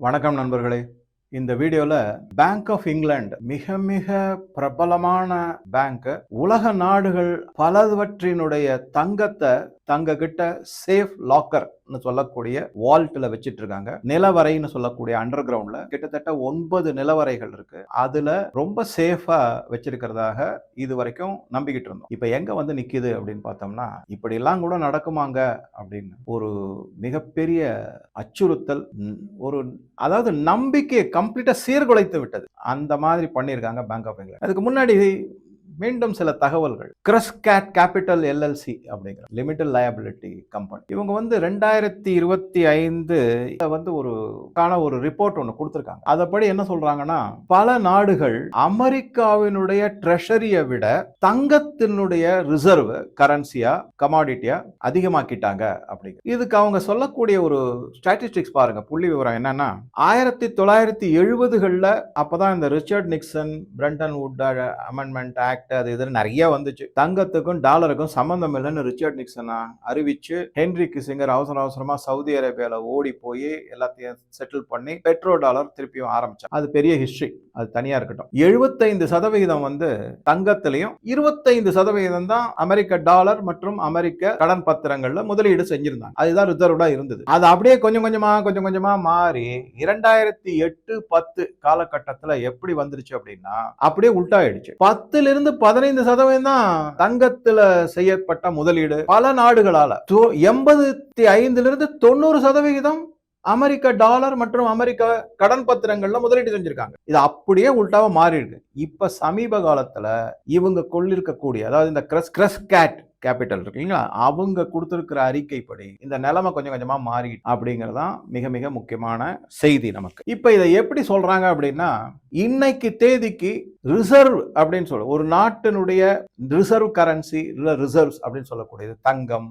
வணக்கம் நண்பர்களே. இந்த வீடியோல பேங்க் ஆஃப் இங்கிலாந்து மிக மிக பிரபலமான பேங்க் உலக நாடுகள் பலவற்றினுடைய தங்கத்தை தங்க கிட்ட சேஃப் லாக்கர்னு சொல்லக்கூடிய வால்ட்ல வச்சிட்டு இருக்காங்க நிலவரைன்னு சொல்லக்கூடிய அண்டர் கிரவுண்ட்ல கிட்டத்தட்ட ஒன்பது நிலவரைகள் இருக்கு. அதுல ரொம்ப சேஃபா வச்சிருக்கிறதாக இது வரைக்கும் நம்பிக்கிட்டு இருந்தோம். இப்ப எங்க வந்து நிக்குது அப்படின்னு பார்த்தோம்னா இப்படி எல்லாம் கூட நடக்குமாங்க அப்படின்னு ஒரு மிகப்பெரிய அச்சுறுத்தல் ஒரு அதாவது நம்பிக்கையை கம்ப்ளீட்டா சீர்குலைத்து விட்டது. அந்த மாதிரி பண்ணியிருக்காங்க பேங்க் ஆஃப் இங்கிலாந்து அதுக்கு முன்னாடி மீண்டும் சில தகவல்கள். கிரஸ்கேட் கேபிட்டல் எல்எல்சி அப்படிங்கிற லிமிடெட் லயபிலிட்டி கம்பெனி இவங்க வந்து ரெண்டாயிரத்தி இருபத்தி ஐந்து வந்து ஒரு கான ஒரு ரிப்போர்ட் ஒன்று கொடுத்துருக்காங்க. அதப்படி என்ன சொல்றாங்கன்னா பல நாடுகள் அமெரிக்காவினுடைய ட்ரெஷரியை விட தங்கத்தினுடைய ரிசர்வ் கரன்சியா கமாடிட்டியா அதிகமாக்கிட்டாங்க அப்படிங்க. இதுக்கு அவங்க சொல்லக்கூடிய ஒரு ஸ்டாட்டிஸ்டிக்ஸ் பாருங்க. புள்ளி விவரம் என்னன்னா ஆயிரத்தி தொள்ளாயிரத்தி எழுபதுகளில் அப்போதான் இந்த Richard Nixon Bretton Wood amendment act அது இது நிறைய வந்துச்சு. தங்கத்துக்கும் டாலருக்கும் சம்பந்தம் இல்லைன்னு ரிச்சர்ட் நிக்சனா அறிவிச்சு ஹென்ரி கிசிங்கர் அவசர அவசரமா சவுதி அரேபியால ஓடி போய் எல்லாத்தையும் செட்டில் பண்ணி பெட்ரோ டாலர் திருப்பியும் ஆரம்பிச்சாங்க அது பெரிய ஹிஸ்டரி அது தனியா இருக்கட்டும். எழுபத்தைந்து சதவிகிதம் வந்து தங்கத்திலையும் இருபத்தைந்து சதவிகிதம் தான் அமெரிக்க டாலர் மற்றும் அமெரிக்க கடன் பத்திரங்கள்ல முதலீடு செஞ்சிருந்தாங்க. அதுதான் ரிசர்வ்டா இருந்தது. அது அப்படியே கொஞ்சம் கொஞ்சமா கொஞ்சம் கொஞ்சமா மாறி இரண்டாயிரத்தி எட்டு பத்து காலகட்டத்துல எப்படி வந்துருச்சு அப்படின்னா அப்படியே உள்டாயிடுச்சு. பத்துல இருந்து பதினைந்து சதவீதம் தான் தங்கத்துல செய்யப்பட்ட முதலீடு பல நாடுகளால. எண்பத்தி ஐந்துல இருந்து தொண்ணூறு சதவிகிதம் அமெரிக்க டாலர் மற்றும் அமெரிக்க கடன் பத்திரங்கள்ல முதலீடு செஞ்சிருக்காங்க. இது அப்படியே உள்டாவா மாறிடுது இப்ப சமீப காலத்துல இவங்க கொள்ளிருக்கக்கூடிய அதாவது இந்த கிரஸ் கிரஸ் கேட் கேபிட்டல் இருக்குங்களா இல்லைங்களா? அவங்க கொடுத்துருக்கிற அறிக்கைப்படி இந்த நிலைமை கொஞ்சம் கொஞ்சமா மாறி அப்படிங்கறதுதான் மிக மிக முக்கியமான செய்தி நமக்கு. இப்ப இதை எப்படி சொல்றாங்க அப்படின்னா இன்னைக்கு தேதிக்கு ரிசர்வ் அப்படின்னு சொல்ல ஒரு நாட்டினுடைய ரிசர்வ் கரன்சி இல்லை ரிசர்வ்ஸ் அப்படின்னு சொல்லக்கூடியது தங்கம்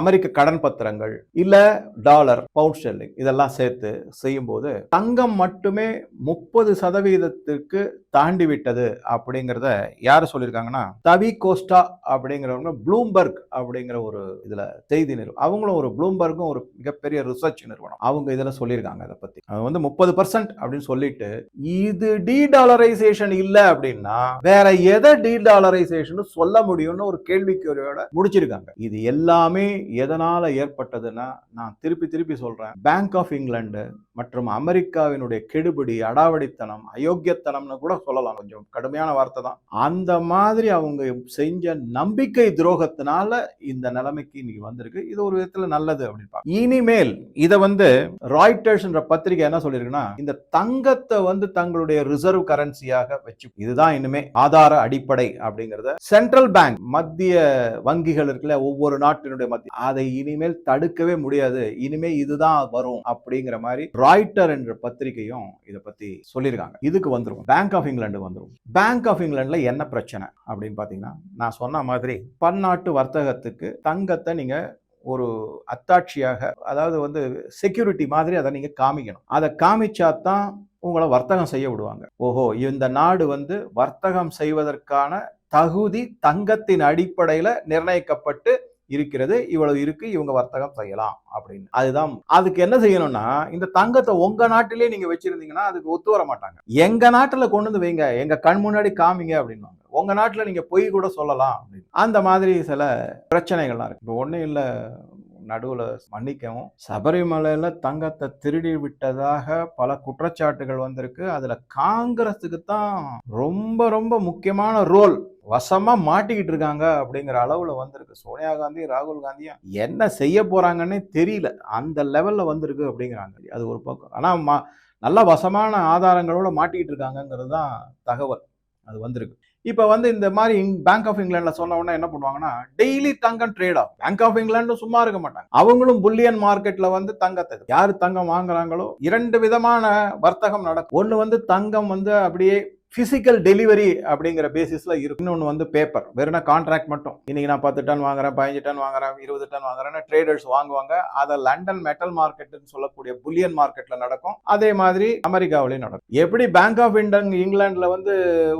அமெரிக்க கடன் பத்திரங்கள் இல்லை டாலர் பவுண்ட் ஸ்டெர்லிங் இதெல்லாம் சேர்த்து செய்யும்போது தங்கம் மட்டுமே முப்பது சதவீதத்திற்கு தாண்டி விட்டது அப்படிங்கிறத யார் சொல்லியிருக்காங்கன்னா தவி கோஸ்டா அப்படிங்கிறவங்க ப்ளூம்பர்க் அப்படிங்கிற ஒரு இதில் செய்தி நிறுவனம். அவங்களும் ஒரு ப்ளூம்பர்க்கும் ஒரு மிகப்பெரிய ரிசர்ச் நிறுவனம். அவங்க இதில் சொல்லியிருக்காங்க அதை பற்றி அது வந்து முப்பது பர்சன்ட் அப்படின்னு சொல்லிட்டு இது டீடாலரைசேஷன் இல்ல அப்படின்னா வேற எதை டி டாலரைசேஷன் சொல்ல முடியும்னு ஒரு கேள்விக்குறியோட முடிச்சிருக்காங்க. இது எல்லாமே எதனால ஏற்பட்டதுன்னா நான் திருப்பி திருப்பி சொல்றேன். பேங்க் ஆஃப் இங்கிலாந்து மற்றும் அமெரிக்காவினுடைய கெடுபிடி அடாவடித்தனம் அயோக்கியத்தனம்னு கூட சொல்லலாம். கொஞ்சம் கடுமையான வார்த்தை தான். அந்த மாதிரி அவங்க செஞ்ச நம்பிக்கை துரோகத்தினால இந்த நிலைமைக்கு இன்னைக்கு வந்திருக்கு. இது ஒரு விதத்துல நல்லது அப்படின்னு இனிமேல் இதை வந்து ராய்டர்ஸ்ன்ற பத்திரிகை என்ன சொல்லியிருக்குன்னா இந்த தங்கத்தை வந்து தங்களுடைய ரிசர்வ் கரன்சியாக வச்சு இதுதான் இனிமே ஆதார அடிப்படை அப்படிங்கிறத சென்ட்ரல் பேங்க் மத்திய வங்கிகள் இருக்குல்ல ஒவ்வொரு நாட்டினுடைய மத்திய அதை இனிமேல் தடுக்கவே முடியாது. இனிமே இதுதான் வரும் அப்படிங்கிற மாதிரி ராய்டர் என்ற பத்திரிகையும் இதை பத்தி சொல்லியிருக்காங்க. இதுக்கு வந்துடும் பேங்க் ஆஃப் இங்கிலாந்து வந்துரும். பேங்க் ஆஃப் இங்கிலாந்துல என்ன பிரச்சனை அப்படின்னு பாத்தீங்கன்னா நான் சொன்ன மாதிரி பன்னாட்டு வர்த்தகத்துக்கு தங்கத்தை நீங்க ஒரு அத்தாட்சியாக அதாவது வந்து செக்யூரிட்டி மாதிரி அதை நீங்க காமிக்கணும். அதை காமிச்சா தான் உங்களை வர்த்தகம் செய்ய விடுவாங்க. ஓஹோ இந்த நாடு வந்து வர்த்தகம் செய்வதற்கான தகுதி தங்கத்தின் அடிப்படையில நிர்ணயிக்கப்பட்டு இருக்கிறது. இவ்வளவு இருக்கு இவங்க வர்த்தகம் செய்யலாம் அப்படின்னு. அதுதான் அதுக்கு என்ன செய்யணும்னா இந்த தங்கத்தை உங்க நாட்டிலேயே நீங்க வச்சிருந்தீங்கன்னா அதுக்கு ஒத்து வர மாட்டாங்க. எங்க நாட்டுல கொண்டு வந்து வைங்க எங்க கண் முன்னாடி காமிங்க அப்படின்னுவாங்க. உங்க நாட்டுல நீங்க பொய் கூட சொல்லலாம் அப்படின்னு. அந்த மாதிரி சில பிரச்சனைகள்லாம் இருக்கு. இப்போ ஒன்றும் இல்லை நடுவில் மன்னிக்கவும். சபரிமலையில் தங்கத்தை திருடி விட்டதாக பல குற்றச்சாட்டுகள் வந்திருக்கு. அதில் காங்கிரஸுக்கு தான் ரொம்ப ரொம்ப முக்கியமான ரோல். வசமா மாட்டிக்கிட்டு இருக்காங்க அப்படிங்கிற அளவுல வந்திருக்கு. சோனியா காந்தி ராகுல் காந்தியும் என்ன செய்ய போறாங்கன்னே தெரியல. அந்த லெவல்ல வந்திருக்கு அப்படிங்கிறாங்க. அது ஒரு பக்கம். ஆனா மா நல்ல வசமான ஆதாரங்களோட மாட்டிக்கிட்டு இருக்காங்கங்கிறது தான் தகவல். அது வந்திருக்கு. இப்போ வந்து இந்த மாதிரி பேங்க் ஆஃப் இங்கிலாந்துல சொன்ன உடனே என்ன பண்ணுவாங்கன்னா டெய்லி தங்கம் ட்ரேட் ஆகும் பேங்க் ஆஃப் இங்கிலாந்து சும்மா இருக்க மாட்டாங்க. அவங்களும் புல்லியன் மார்க்கெட்ல வந்து தங்கத்தை யார் தங்கம் வாங்குறாங்களோ இரண்டு விதமான வர்த்தகம் நடக்கும். ஒன்று வந்து தங்கம் வந்து அப்படியே ஃபிசிக்கல் டெலிவரி அப்படிங்கிற பேசிஸில் இருக்கு இன்னொன்று வந்து பேப்பர் வெறும் கான்ட்ராக்ட் மட்டும். இன்றைக்கி நான் பத்து டன் வாங்குறேன் பதினஞ்சு டன் வாங்குறேன் இருபது டன் வாங்குறேன்னு ட்ரேடர்ஸ் வாங்குவாங்க. அதை லண்டன் மெட்டல் மார்க்கெட்டுன்னு சொல்லக்கூடிய புல்லியன் மார்க்கெட்டில் நடக்கும். அதே மாதிரி அமெரிக்காவிலையும் நடக்கும். எப்படி பேங்க் ஆஃப் இண்டன் இங்கிலாண்டில் வந்து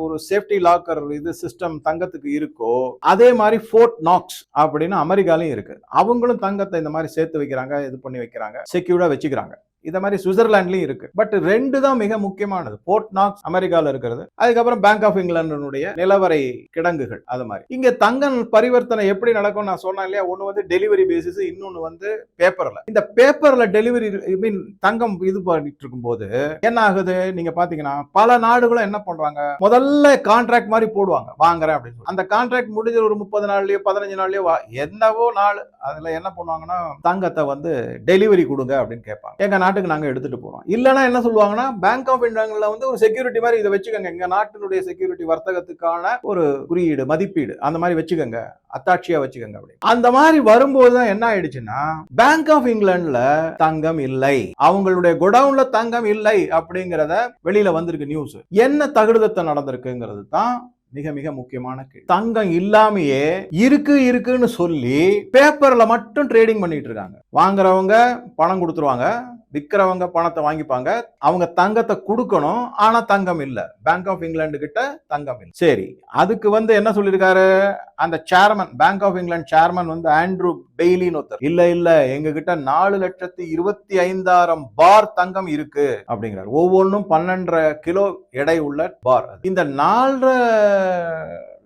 ஒரு சேஃப்டி லாக்கர் இது சிஸ்டம் தங்கத்துக்கு இருக்கோ அதே மாதிரி ஃபோர்ட் நாக்ஸ் அப்படின்னு அமெரிக்காலையும் இருக்குது அவங்களும் தங்கத்தை இந்த மாதிரி சேர்த்து வைக்கிறாங்க இது பண்ணி வைக்கிறாங்க செக்யூர்டாக வச்சுக்கிறாங்க. இந்த மாதிரி சுவிட்சர்லாண்ட்லயும் இருக்கு. பட் ரெண்டு தான் மிக முக்கியமானது. போர்ட் நாக்ஸ் அமெரிக்கால இருக்கிறது. அதுக்கப்புறம் பேங்க் ஆஃப் இங்கிலாந்துடைய நிலவரை கிடங்குகள் அது மாதிரி. இங்க தங்கம் பரிவர்த்தனை எப்படி நடக்கும் நான் சொன்னேன் இல்லையா? ஒண்ணு வந்து டெலிவரி பேசிஸ் இன்னொன்னு வந்து பேப்பர்ல இந்த பேப்பர்ல டெலிவரி ஐ மீன் தங்கம் இது பண்ணிட்டு இருக்கும்போது என்ன ஆகுது? நீங்க பாத்தீங்கன்னா பல நாடுகளும் என்ன பண்றாங்க? முதல்ல கான்ட்ராக்ட் மாதிரி போடுவாங்க. வாங்குறேன் அப்படின்னு சொல்லி. அந்த கான்ட்ராக்ட் முடிஞ்ச ஒரு முப்பது நாள்லயோ பதினஞ்சு நாள்லயோ என்னவோ நாள். அதுல என்ன பண்ணுவாங்கன்னா தங்கத்தை வந்து டெலிவரி கொடுங்க அப்படின்னு கேட்பாங்க. எங்க நாட்டுக்கு நாங்க எடுத்துட்டு போகிறோம் இல்லைன்னா என்ன சொல்லுவாங்கன்னா பேங்க் ஆஃப் இந்தியால வந்து ஒரு செக்யூரிட்டி மாதிரி இதை வச்சுக்கோங்க. எங்க நாட்டினுடைய செக்யூரிட்டி வர்த்தகத்துக்கான ஒரு குறியீடு மதிப்பீடு அந்த மாதிரி வச்சுக்கோங்க. அத்தாட்சியா வச்சுக்கோங்க அப்படி அந்த மாதிரி வரும்போது தான் என்ன ஆயிடுச்சுன்னா பேங்க் ஆஃப் இங்கிலாந்துல தங்கம் இல்லை. அவங்களுடைய குடவுன்ல தங்கம் இல்லை அப்படிங்கிறத வெளியில வந்திருக்கு நியூஸ் என்ன தகுடுதத்தை நடந்திருக்குங்கிறது தான் மிக மிக முக்கியமான கேள்வி. தங்கம் இல்லாமையே இருக்கு இருக்குன்னு சொல்லி பேப்பர்ல மட்டும் ட்ரேடிங் பண்ணிட்டு இருக்காங்க. வாங்குறவங்க பணம் கொடுத்துருவாங்க விற்கிறவங்க பணத்தை வாங்கிப்பாங்க. அவங்க தங்கத்தை கொடுக்கணும் ஆனா தங்கம் இல்ல. பேங்க் ஆஃப் இங்கிலாந்து கிட்ட தங்கம் இல்லை. சரி அதுக்கு வந்து என்ன சொல்லியிருக்காரு? அந்த chairman bank of England chairman வந்து ஆண்ட்ரூ பெய்லின்னு ஒருத்தர். இல்ல இல்ல எங்க கிட்ட நாலு லட்சத்தி இருபத்தி ஐந்தாயிரம் பார் தங்கம் இருக்கு அப்படிங்கிறார். ஒவ்வொன்றும் பன்னெண்டரை கிலோ எடை உள்ள பார் இந்த நாலரை ல-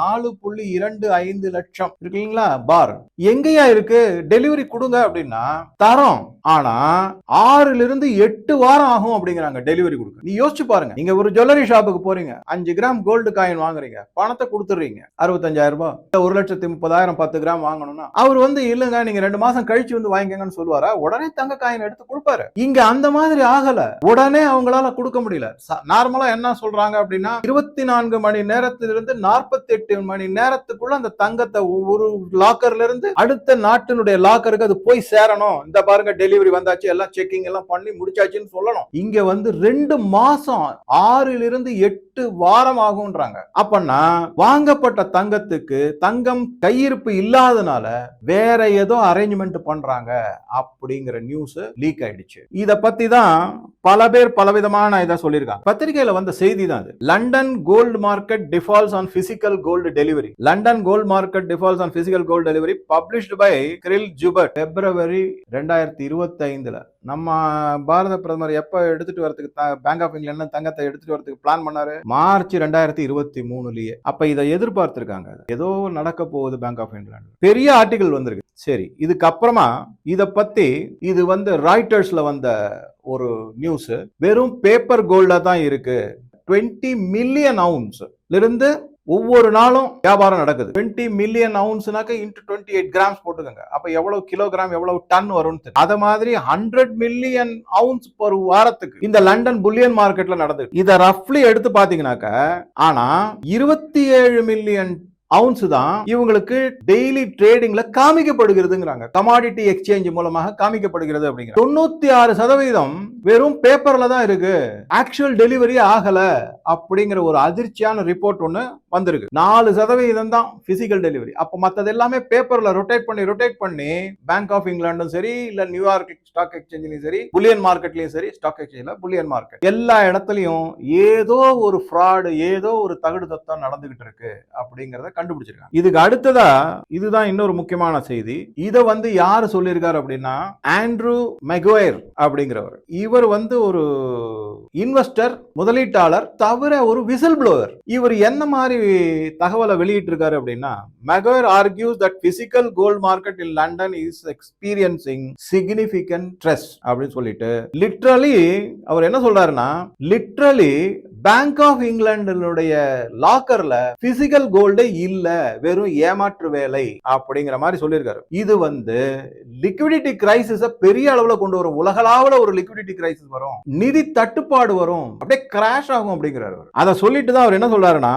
நாலு புள்ளி இரண்டு ஐந்து லட்சம். இருக்கீங்களா பார். எங்கேயா இருக்கு? டெலிவரி கொடுங்க அப்படின்னா தரோம். ஆனா ஆறுல இருந்து எட்டு வாரம் ஆகும் அப்படிங்கிறாங்க டெலிவரி கொடுக்க. நீ யோசிச்சு பாருங்க. நீங்க ஒரு ஜுவல்லரி ஷாப்புக்கு போறீங்க. அஞ்சு கிராம் கோல்டு காயின் வாங்குறீங்க. பணத்தை கொடுத்துடுறீங்க. அறுபத்தஞ்சாயிரம் ரூபாய். இல்ல ஒரு லட்சத்தி முப்பதாயிரம் பத்து கிராம் வாங்கணும்னா அவர் வந்து இல்லங்க நீங்க ரெண்டு மாசம் கழிச்சு வந்து வாங்கிக்கங்கன்னு சொல்லுவாரா? உடனே தங்க காயின் எடுத்து கொடுப்பாரு. இங்க அந்த மாதிரி ஆகல. உடனே அவங்களால கொடுக்க முடியல. நார்மலா என்ன சொல்றாங்க அப்படின்னா இருபத்தி நான்கு மணி நேரத்திலிருந்து நாற்பத்தி எட்டு மணி நேரத்துக்குள்ள அந்த தங்கத்தை ஒரு லாக்கர்ல இருந்து அடுத்த நாட்டினுடைய லாக்கருக்கு அது போய் சேரணும். இந்த பாருங்க டெலிவரி வந்தாச்சு எல்லாம் செக்கிங் எல்லாம் பண்ணி முடிச்சாச்சுன்னு சொல்லணும். இங்க வந்து ரெண்டு மாசம் ஆறுல இருந்து எட்டு வாரம் ஆகும்ன்றாங்க. அப்பன்னா வாங்கப்பட்ட தங்கத்துக்கு தங்கம் கையிருப்பு இல்லாதனால வேற ஏதோ அரேஞ்ச்மெண்ட் பண்றாங்க அப்படிங்கிற நியூஸ் லீக் ஆயிடுச்சு. இத பத்தி தான் பல பேர் பலவிதமான இதை சொல்லியிருக்காங்க. பத்திரிகையில வந்த செய்தி தான் London gold market defaults on physical gold delivery London gold market defaults on physical gold delivery published by Kiril Joubert February ரெண்டாயிரத்தி இருபத்தி ஐந்துல நம்ம பாரத பிரதமர் எப்ப எடுத்துட்டு வரதுக்கு பேங்க் ஆஃப் இங்கிலாந்து தங்கத்தை எடுத்துட்டு வரதுக்கு பிளான் பண்ணாரு? மார்ச் ரெண்டாயிரத்தி இருபத்தி மூணுலயே. அப்ப இதை எதிர்பார்த்திருக்காங்க. ஏதோ நடக்க போகுது பேங்க் ஆஃப் இங்கிலாந்து பெரிய ஆர்டிகல் வந்திருக்கு. சரி இதுக்கப்புறமா இத பத்தி இது வந்து ராய்டர்ஸ்ல வந்த ஒரு நியூஸ் வெறும் பேப்பர் கோல்டா தான் இருக்கு. 20 மில்லியன் அவுன்ஸ் இருந்து ஒவ்வொரு நாளும் வியாபாரம் நடக்குது 20 மில்லியன் அவுன்ஸ்னாக்க இன்ட்டு டுவெண்ட்டி எயிட் கிராம்ஸ் போட்டுக்கோங்க அப்போ எவ்வளவு கிலோகிராம் எவ்வளவு டன் வரும்னு தெரியும். மாதிரி ஹண்ட்ரட் மில்லியன் அவுன்ஸ் ஒரு வாரத்துக்கு இந்த லண்டன் புல்லியன் மார்க்கெட்ல நடந்தது இதை ரஃப்லி எடுத்து பாத்தீங்கன்னாக்க ஆனா இருபத்தி ஏழு மில்லியன் அவுன்ஸ் தான் இவங்களுக்கு டெய்லி ட்ரேடிங்ல காமிக்கப்படுகிறதுங்கிறாங்க. கமாடிட்டி எக்ஸ்சேஞ்ச் மூலமாக காமிக்கப்படுகிறது அப்படிங்கிற. தொண்ணூத்தி ஆறு சதவீதம் வெறும் பேப்பர்ல தான் இருக்கு. ஆக்சுவல் டெலிவரி ஆகல அப்படிங்கிற ஒரு அதிர்ச்சியான ரிப்போர்ட் ஒன்று வந்திருக்கு. நாலு சதவீதம் தான் பிசிக்கல் டெலிவரி அப்ப மத்தது எல்லாமே பேப்பர்ல ரொட்டேட் பண்ணி ரொட்டேட் பண்ணி பேங்க் ஆஃப் இங்கிலாண்டும் சரி இல்ல நியூயார்க் ஸ்டாக் எக்ஸ்சேஞ்சிலையும் சரி புல்லியன் மார்க்கெட்லயும் சரி ஸ்டாக் எக்ஸ்சேஞ்சில் புல்லியன் மார்க்கெட் எல்லா இடத்துலயும் ஏதோ ஒரு ஃப்ராடு ஏதோ ஒரு தகுடு தத்தம் நடந்துகிட்டு இருக்கு அப்படிங்கிறத கண்டுபிடிச்சிருக்காங்க. இதுக்கு அடுத்ததா இதுதான் இன்னொரு முக்கியமான செய்தி. இதை வந்து யார் சொல்லியிருக்காரு அப்படின்னா ஆண்ட்ரூ மெகுவேர் அப்படிங்கிறவர். இவர் வந்து ஒரு இன்வெஸ்டர் முதலீட்டாளர் தவிர ஒரு விசில் ப்ளோவர் இவர் என்ன மாதிரி தகவலை வெளியிட்டு இருக்காரு அப்படின்னா மெகோர் argues that physical gold market in London is experiencing significant stress அப்படின்னு சொல்லிட்டு லிட்ரலி அவர் என்ன சொல்றாருன்னா லிட்ரலி பேங்க் ஆஃப் இங்கிலாண்டினுடைய லாக்கர்ல பிசிக்கல் கோல்டே இல்ல வெறும் ஏமாற்று வேலை அப்படிங்கிற மாதிரி சொல்லியிருக்காரு. இது வந்து லிக்விடிட்டி கிரைசிஸ பெரிய அளவுல கொண்டு வரும். உலகளாவில ஒரு லிக்விடிட்டி கிரைசிஸ் வரும். நிதி தட்டுப்பாடு வரும். அப்படியே கிராஷ் ஆகும் அப்படிங்கிறாரு அதை சொல்லிட்டு தான் அவர் என்ன சொல்றாருன்னா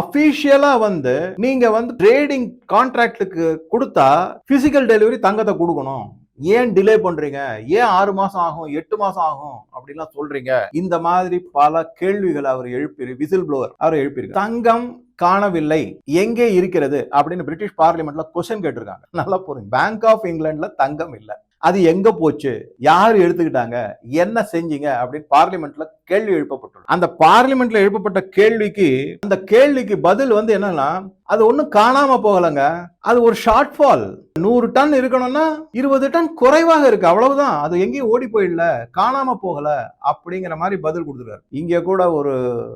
அபிஷியலா வந்து நீங்க வந்து ட்ரேடிங் கான்ட்ராக்டுக்கு கொடுத்தா பிசிக்கல் டெலிவரி தங்கத்தை கொடுக்கணும். ஏன் டிலே பண்றீங்க? ஏன் ஆறு மாசம் ஆகும்? எட்டு மாசம் ஆகும்? அப்படின்லாம் சொல்றீங்க. இந்த மாதிரி பல கேள்விகளை அவர் எழுப்பி விசில் ப்ளோவர் அவர் எழுப்பியிருக்கு தங்கம் காணவில்லை. எங்கே இருக்கிறது? அப்படின்னு பிரிட்டிஷ் பார்லிமெண்ட்ல கொஸ்டின் கேட்டிருக்காங்க. நல்லா போறீங்க பேங்க் ஆஃப் இங்கிலாந்துல தங்கம் இல்ல. அது எங்க போச்சு? யார் எடுத்துக்கிட்டாங்க? என்ன செஞ்சீங்க? அப்படின்னு பார்லிமெண்ட்ல கேள்வி எழுப்பப்பட்டுள்ளது. அந்த பார்லிமெண்ட்ல எழுப்பப்பட்ட கேள்விக்கு அந்த கேள்விக்கு பதில் வந்து என்னன்னா அது ஒண்ணும் காணாம போகலங்க. அது ஒரு ஷார்ட் ஃபால் நூறு டன் இருக்கணும்னா இருபது டன் குறைவாக இருக்கு. அவ்வளவுதான். அது எங்கேயும் ஓடி போயிடல. காணாம போகல. அப்படிங்கிற மாதிரி பதில் கொடுத்துருக்காரு. இங்க கூட ஒரு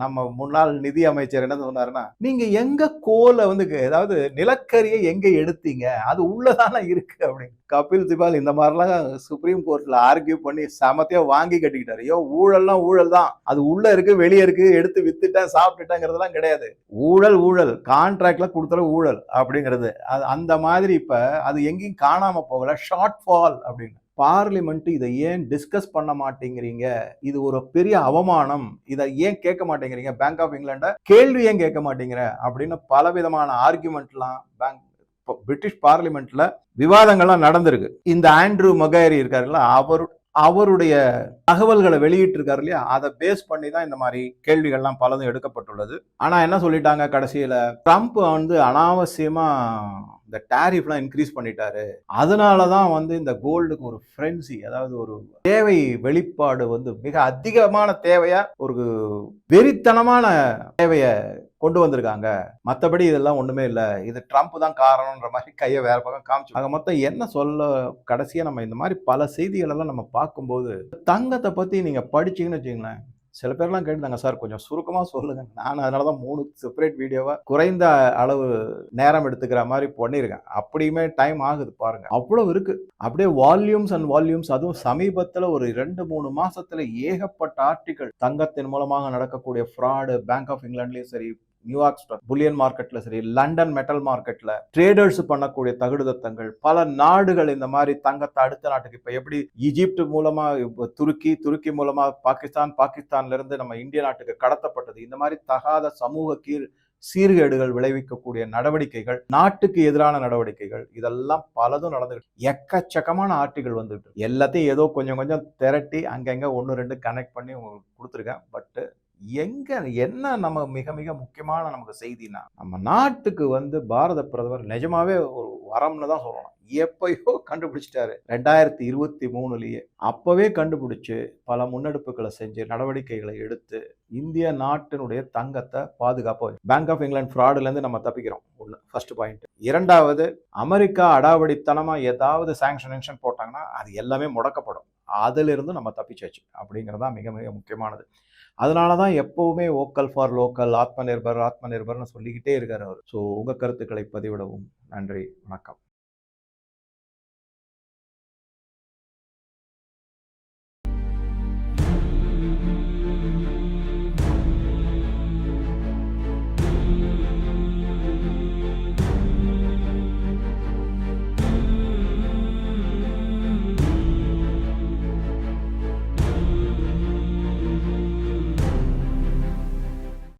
நம்ம முன்னாள் நிதி அமைச்சர் என்ன சொன்னாருன்னா நீங்க எங்க கோலை வந்து ஏதாவது நிலக்கரியை எங்க எடுத்தீங்க? அது உள்ளதானே இருக்கு. அப்படின்னு. கபில் சிபால் இந்த மாதிரிலாம் சுப்ரீம் கோர்ட்ல ஆர்கியூ பண்ணி சமத்தையோ வாங்கி கட்டிக்கிட்டாரு. ஐயோ ஊழல்லாம் ஊழல் தான். அது உள்ள இருக்கு வெளியே இருக்கு எடுத்து வித்துட்டேன் சாப்பிட்டுட்டேங்கிறதெல்லாம் கிடையாது. ஊழல் ஊழல். கான்ட்ராக்ட்ல கொடுத்துற ஊழல். அப்படிங்கிறது. அது அந்த மாதிரி இப்ப அது எங்கேயும் காணாம போகல. ஷார்ட் ஃபால் அப்படின்னு. பார்லிமெண்ட் இதை ஏன் டிஸ்கஸ் பண்ண மாட்டேங்கிறீங்க? இது ஒரு பெரிய அவமானம். இதை ஏன் கேட்க மாட்டேங்கிறீங்க? பேங்க் ஆஃப் இங்கிலாண்டை கேள்வி ஏன் கேட்க மாட்டேங்கிற? அப்படின்னு பலவிதமான ஆர்குமெண்ட்லாம் பேங்க் பிரிட்டிஷ் பார்லிமெண்ட்ல விவாதங்கள்லாம் நடந்திருக்கு. இந்த ஆண்ட்ரூ மகேரி இருக்காருல்ல அவரு அவருடைய தகவல்களை வெளியிட்டிருக்காரு இல்லையா? அதை பேஸ் பண்ணி தான் இந்த மாதிரி கேள்விகள்லாம் பலதும் எடுக்கப்பட்டுள்ளது. ஆனா என்ன சொல்லிட்டாங்க கடைசியில? ட்ரம்ப் வந்து அனாவசியமா இந்த டேரிஃப்லாம் இன்க்ரீஸ் பண்ணிட்டாரு. அதனால தான் வந்து இந்த கோல்டுக்கு ஒரு ஃப்ரென்சி அதாவது ஒரு தேவை வெளிப்பாடு வந்து மிக அதிகமான தேவையா ஒரு வெறித்தனமான தேவையை கொண்டு வந்திருக்காங்க. மற்றபடி இதெல்லாம் ஒன்றுமே இல்லை. இது ட்ரம்ப் தான் காரணம்ன்ற மாதிரி கையை வேற பக்கம் காமிச்சு. அங்கே மொத்தம் என்ன சொல்ல கடைசியாக நம்ம இந்த மாதிரி பல செய்திகளெல்லாம் நம்ம பார்க்கும்போது தங்கத்தை பற்றி நீங்கள் படிச்சீங்கன்னு வச்சுங்களேன் சில பேர்லாம் கேட்டுதாங்க சார் கொஞ்சம் சுருக்கமாக சொல்லுங்க. நான் அதனால தான் மூணு செப்பரேட் வீடியோவாக குறைந்த அளவு நேரம் எடுத்துக்கிற மாதிரி பண்ணியிருக்கேன். அப்படியுமே டைம் ஆகுது பாருங்க. அவ்வளோ இருக்கு. அப்படியே வால்யூம்ஸ் அண்ட் வால்யூம்ஸ் அதுவும் சமீபத்தில் ஒரு ரெண்டு மூணு மாசத்துல ஏகப்பட்ட ஆர்டிகள் தங்கத்தின் மூலமாக நடக்கக்கூடிய ஃப்ராடு பேங்க் ஆஃப் இங்கிலாண்ட்லேயும் சரி நியூயார்க் ஸ்டாக் புலியன் மார்க்கெட்ல சரி லண்டன் மெட்டல் மார்க்கெட்ல ட்ரேடர்ஸ் பண்ணக்கூடிய தகுடுதத்தங்கள் பல நாடுகள் இந்த மாதிரி தங்கத்தை அடுத்த நாட்டுக்கு இப்ப எப்படி ஈஜிப்ட் மூலமா துருக்கி துருக்கி மூலமா பாகிஸ்தான் பாகிஸ்தான்ல இருந்து நம்ம இந்திய நாட்டுக்கு கடத்தப்பட்டது. இந்த மாதிரி தகாத சமூக கீழ் சீர்கேடுகள் விளைவிக்கக்கூடிய நடவடிக்கைகள் நாட்டுக்கு எதிரான நடவடிக்கைகள் இதெல்லாம் பலதும் நடந்துகிட்டு எக்கச்சக்கமான ஆர்டிகள் வந்துட்டு எல்லாத்தையும் ஏதோ கொஞ்சம் கொஞ்சம் திரட்டி அங்கங்க ஒன்று ரெண்டு கனெக்ட் பண்ணி உங்களுக்கு கொடுத்துருக்கேன். பட்டு எங்க என்ன நம்ம மிக மிக முக்கியமான நமக்கு செய்தினா நம்ம நாட்டுக்கு வந்து பாரத பிரதமர் நிஜமாவே ஒரு வரம்னு தான் சொல்லணும். எப்பயோ கண்டுபிடிச்சிட்டாரு. ரெண்டாயிரத்தி இருபத்தி மூணுலயே. அப்பவே கண்டுபிடிச்சு பல முன்னெடுப்புகளை செஞ்சு நடவடிக்கைகளை எடுத்து இந்திய நாட்டினுடைய தங்கத்தை பாதுகாப்பா பேங்க் ஆஃப் இங்கிலாந்து ஃப்ராடுல இருந்து நம்ம தப்பிக்கிறோம். ஒன்று ஃபர்ஸ்ட் பாயிண்ட் இரண்டாவது அமெரிக்கா அடாவடித்தனமா ஏதாவது சாங்ஷன் போட்டாங்கன்னா அது எல்லாமே முடக்கப்படும். அதுல இருந்து நம்ம தப்பிச்சாச்சு. அப்படிங்கிறது தான் மிக மிக முக்கியமானது. அதனால தான் எப்போவுமே ஓக்கல் ஃபார் லோக்கல் ஆத்ம நிர்பர் ஆத்ம நிர்பர்னு சொல்லிக்கிட்டே இருக்கார் அவர். ஸோ உங்கள் கருத்துக்களை பதிவிடவும். நன்றி வணக்கம்.